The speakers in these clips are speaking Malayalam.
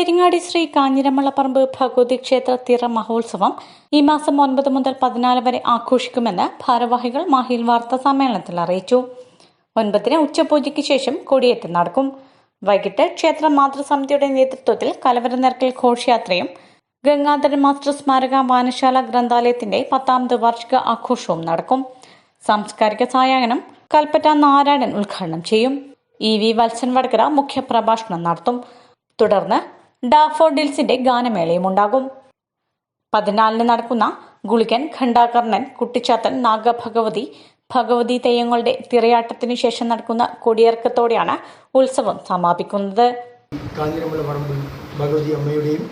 പെരിങ്ങാടി ശ്രീ കാഞ്ഞിരമള്ളപ്പറമ്പ് ഭഗവതി ക്ഷേത്ര തിറ മഹോത്സവം ഈ മാസം ഒൻപത് മുതൽ പതിനാല് വരെ ആഘോഷിക്കുമെന്ന് ഭാരവാഹികൾ മാഹിയിൽ വാർത്താ സമ്മേളനത്തിൽ അറിയിച്ചു. ഒൻപതിന് ഉച്ചപൂജയ്ക്ക് ശേഷം കൊടിയേറ്റം നടക്കും. വൈകിട്ട് ക്ഷേത്ര മാതൃസമിതിയുടെ നേതൃത്വത്തിൽ കലവര നിരക്കൽ ഘോഷയാത്രയും ഗംഗാധരൻ മാസ്റ്റർ സ്മാരക വായനശാല ഗ്രന്ഥാലയത്തിന്റെ പത്താമത് വാർഷിക ആഘോഷവും നടക്കും. സാംസ്കാരിക സായാഹ്നം കൽപ്പറ്റ നാരായണൻ ഉദ്ഘാടനം ചെയ്യും. ഇ വി വത്സൻ വടകര മുഖ്യപ്രഭാഷണം നടത്തും. തുടർന്ന് ഡാഫോഡിൽസിന്റെ ഗാനമേളയും ഉണ്ടാകും പതിനാലിന് നടക്കുന്ന ഗുളികൻ ഖണ്ഡാകർണൻ കുട്ടിച്ചാത്തൻ നാഗഭഗവതി ഭഗവതി തെയ്യങ്ങളുടെ തിരയാട്ടത്തിനു ശേഷം നടക്കുന്ന കൊടിയിറക്കത്തോടെയാണ് ഉത്സവം സമാപിക്കുന്നത്. ഭഗവതി അമ്മയുടെയും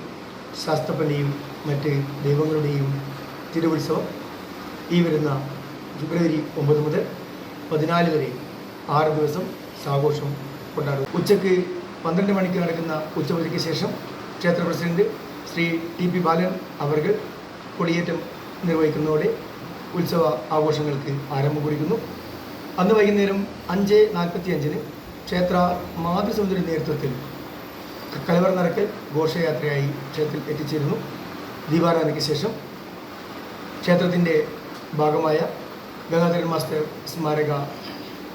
ശാസ്ത്രപ്പള്ളിയും മറ്റ് ദൈവങ്ങളുടെയും തിരുവുത്സവം ഈ വരുന്ന ഫെബ്രുവരി ഒമ്പത് മുതൽ പതിനാല് വരെ ആറ് ദിവസം ആഘോഷം കൊണ്ടാടും. ഉച്ചയ്ക്ക് പന്ത്രണ്ട് മണിക്ക് നടക്കുന്ന ഉച്ചപൂജയ്ക്ക് ശേഷം ക്ഷേത്ര president Shri T P Balan അവർ കൊടിയേറ്റം നിർവഹിക്കുന്നതോടെ ഉത്സവ ആഘോഷങ്ങൾക്ക് ആരംഭം കുറിക്കുന്നു. അന്ന് വൈകുന്നേരം അഞ്ച് നാൽപ്പത്തി അഞ്ചിന് ക്ഷേത്ര മാതൃസുന്ദരി നേതൃത്വത്തിൽ കലവർ നടക്കൽ ഘോഷയാത്രയായി ക്ഷേത്രത്തിൽ എത്തിച്ചേരുന്നു. ദീപാരാധനയ്ക്ക് ശേഷം ക്ഷേത്രത്തിന്റെ ഭാഗമായ ഗംഗാധരൻ മാസ്റ്റർ സ്മാരക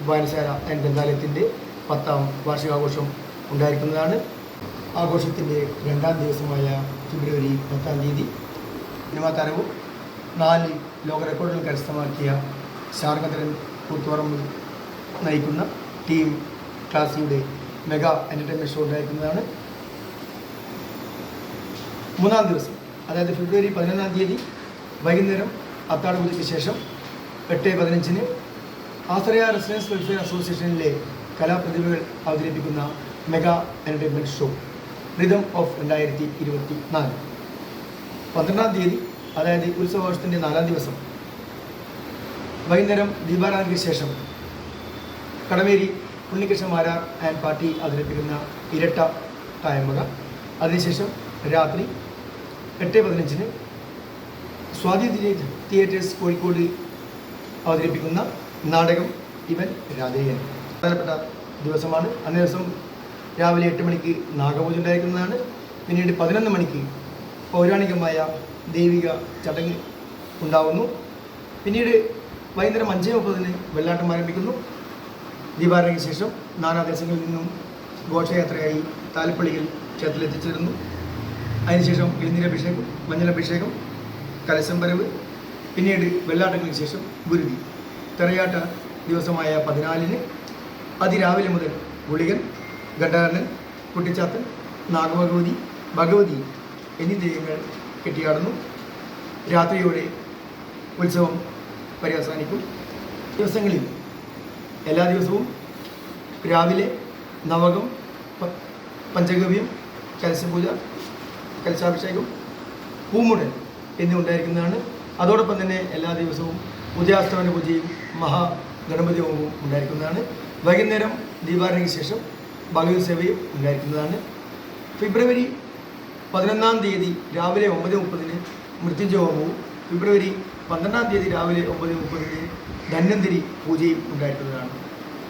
വായനശാല ആൻഡ് ഗ്രന്ഥാലയത്തിന്റെ പത്താം വാർഷികാഘോഷം ഉണ്ടായിരിക്കുന്നതാണ് ആഘോഷത്തിന്റെ രണ്ടാം ദിവസമായ ഫെബ്രുവരി പത്താം തീയതി. സിനിമാ നാല് ലോക റെക്കോർഡുകൾ കരസ്ഥമാക്കിയ ശാർഗധരൻ കൂത്തുപറമ്പ് നയിക്കുന്ന ടീം ക്ലാസിയുടെ മെഗാ എന്റർടൈൻമെന്റ് ഷോ ഉണ്ടായിരിക്കുന്നതാണ്. മൂന്നാം ദിവസം അതായത് ഫെബ്രുവരി പതിനൊന്നാം തീയതി വൈകുന്നേരം അത്താഴ പൂജയ്ക്ക് ശേഷം എട്ട് പതിനഞ്ചിന് ആശ്രയ റെസിഡൻസ് വെൽഫെയർ അസോസിയേഷനിലെ കലാപ്രതിഭകൾ അവതരിപ്പിക്കുന്ന mega entertainment show rhythm of രണ്ടായിരത്തി ഇരുപത്തി നാല് പന്ത്രണ്ടാം തീയതി അതായത് ഉത്സവാഘോഷത്തിന്റെ നാലാം ദിവസം. വൈകുന്നേരം ദീപാരാധനയ്ക്ക് ശേഷം കടമേരി ഉണ്ണികൃഷ്ണ മാരാർ ആൻഡ് പാർട്ടി അവതരിപ്പിക്കുന്ന ഇരട്ട തായമ്പക അതിനുശേഷം രാത്രി എട്ട് പതിനഞ്ചിന് സ്വാതി തിയേ- തിയേറ്റേഴ്സ് കോഴിക്കോട് അവതരിപ്പിക്കുന്ന നാടകം ഇവൻ രാധേയൻ. പ്രധാനപ്പെട്ട ദിവസമാണ്. അന്നേ ദിവസം രാവിലെ എട്ട് മണിക്ക് നാഗപൂജ ഉണ്ടായിരിക്കുന്നതാണ്. പിന്നീട് പതിനൊന്ന് മണിക്ക് പൗരാണികമായ ദൈവിക ചടങ്ങ് ഉണ്ടാവുന്നു. പിന്നീട് വൈകുന്നേരം അഞ്ച് മുപ്പതിന് വെള്ളാട്ടം ആരംഭിക്കുന്നു. ദീപാരണയ്ക്ക് ശേഷം നാനാദേശങ്ങളിൽ നിന്നും ഘോഷയാത്രയായി താലപ്പള്ളിയിൽ ക്ഷേത്രത്തിൽ എത്തിച്ചേരുന്നു അതിനുശേഷം ഇളനീരഭിഷേകം മഞ്ഞളഭിഷേകം കലശം വരവ് പിന്നീട് വെള്ളാട്ടങ്ങൾക്ക് ശേഷം ഗുരുതി. തെറയാട്ട ദിവസമായ പതിനാലിന് അതിരാവിലെ മുതൽ ഗുളികൻ ഘണ്ടാനൻ കുട്ടിച്ചാത്തൻ നാഗഭഗവതി ഭഗവതി എന്നീ ദൈവങ്ങൾ കെട്ടിയാടുന്നു. രാത്രിയോടെ ഉത്സവം പര്യവസാനിക്കും. ദിവസങ്ങളിൽ എല്ലാ ദിവസവും രാവിലെ നവകം പഞ്ചഗവ്യം കലശപൂജ കലശാഭിഷേകം പൂമുടൽ എന്നിവ ഉണ്ടായിരിക്കുന്നതാണ്. അതോടൊപ്പം തന്നെ എല്ലാ ദിവസവും ഉദയാസ്തമന പൂജയും മഹാഗണപതി ഹോമവും ഉണ്ടായിരിക്കുന്നതാണ്. വൈകുന്നേരം ദീപാരണയ്ക്ക് ശേഷം ഭഗവത് സേവയും ഉണ്ടായിരിക്കുന്നതാണ്. ഫെബ്രുവരി പതിനൊന്നാം തീയതി രാവിലെ ഒമ്പത് മുപ്പതിന് മൃത്യുഞ്ജയ ഹോമവും ഫെബ്രുവരി പന്ത്രണ്ടാം തീയതി രാവിലെ ഒമ്പത് മുപ്പതിന് ധന്വന്തിരി പൂജയും ഉണ്ടായിട്ടുള്ളതാണ്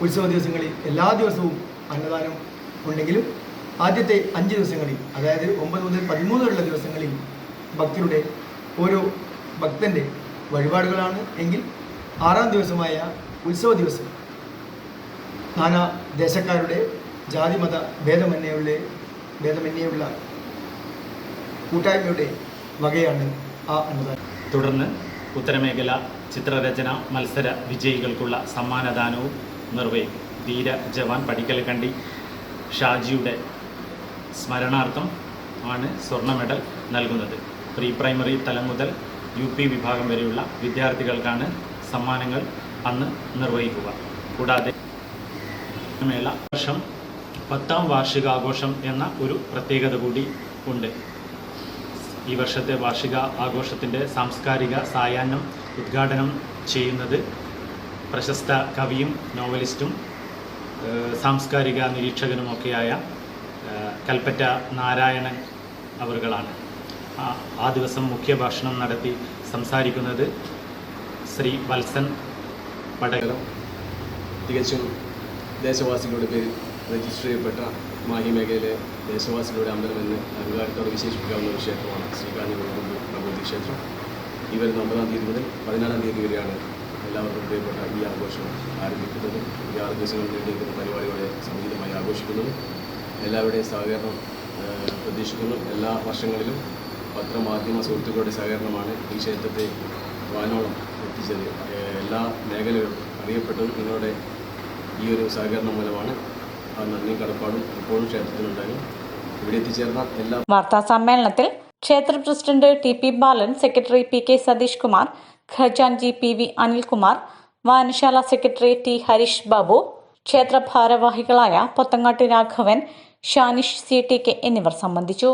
ഉത്സവ ദിവസങ്ങളിൽ എല്ലാ ദിവസവും അന്നദാനം ഉണ്ടെങ്കിലും ആദ്യത്തെ അഞ്ച് ദിവസങ്ങളിൽ അതായത് ഒമ്പത് മുതൽ പതിമൂന്ന് വരെയുള്ള ദിവസങ്ങളിൽ ഭക്തരുടെ ഓരോ ഭക്തന്റെ വഴിപാടുകളാണ്. എങ്കിൽ ആറാം ദിവസമായ ഉത്സവ ദിവസം നാനാ ദേശക്കാരുടെ ജാതിമത ഭേദമന്യുള്ള ഭേദമന്യുള്ള കൂട്ടായ്മയുടെ വകയാണ് ആ അന്നദാനം തുടർന്ന് ഉത്തരമേഖല ചിത്രരചന മത്സര വിജയികൾക്കുള്ള സമ്മാനദാനവും നിർവഹിക്കും. ധീര ജവാൻ പടിക്കൽ കണ്ടി ഷാജിയുടെ സ്മരണാർത്ഥം ആണ് സ്വർണ മെഡൽ നൽകുന്നത്. പ്രീ പ്രൈമറി തലം മുതൽ യു പി വിഭാഗം വരെയുള്ള വിദ്യാർത്ഥികൾക്കാണ് സമ്മാനങ്ങൾ അന്ന് നിർവഹിക്കുക. കൂടാതെ മേള വർഷം പത്താം വാർഷികാഘോഷം എന്ന ഒരു പ്രത്യേകത കൂടി ഉണ്ട്. ഈ വർഷത്തെ വാർഷിക ആഘോഷത്തിന്റെ സാംസ്കാരിക സായാഹ്നം ഉദ്ഘാടനം ചെയ്യുന്നത് പ്രശസ്ത കവിയും നോവലിസ്റ്റും സാംസ്കാരിക നിരീക്ഷകനുമൊക്കെയായ കൽപ്പറ്റ നാരായണൻ അവറുകളാണ്. ആ- ദിവസം മുഖ്യ ഭാഷണം നടത്തി സംസാരിക്കുന്നത് ശ്രീ വത്സൻ പടകലം തികച്ചും ദേശവാസികളുടെ പേരിൽ രജിസ്റ്റർ ചെയ്യപ്പെട്ട മാഹി മേഖലയിലെ ദേശവാസികളുടെ അമ്പലം എന്ന് അധികാരത്തോടെ വിശേഷിപ്പിക്കാവുന്ന ഒരു ക്ഷേത്രമാണ് ശ്രീകാന്തിമുണ്ട് ഭഗവതി ക്ഷേത്രം. ഈ വരുന്ന ഒമ്പതാം തീയതി മുതൽ പതിനാലാം തീയതി വരെയാണ് എല്ലാവർക്കും പ്രിയപ്പെട്ട ഈ ആഘോഷം ആരംഭിക്കുന്നത്. ഈ ആറ് ദിവസങ്ങൾ നീണ്ടിരിക്കുന്ന പരിപാടികളെ സംഗീതമായി ആഘോഷിക്കുന്നത് എല്ലാവരുടെയും സഹകരണം പ്രതീക്ഷിക്കുന്നു. എല്ലാ വർഷങ്ങളിലും പത്രമാധ്യമ സുഹൃത്തുക്കളുടെ സഹകരണമാണ് ഈ ക്ഷേത്രത്തെ വാനോളം എത്തിച്ചത്. എല്ലാ മേഖലകളും അറിയപ്പെട്ടത് നിങ്ങളുടെ ഈ ഒരു സഹകരണം മൂലമാണ് എല്ലാ വാർത്താ സമ്മേളനത്തിൽ ക്ഷേത്ര president T P Balan secretary P K Satheesh Kumar ഖജാൻജി P V Anilkumar വായനശാല സെക്രട്ടറി ടി ഹരീഷ് ബാബു ക്ഷേത്ര ഭാരവാഹികളായ Pothangatti Raghavan Shanish C T K എന്നിവർ സംബന്ധിച്ചു.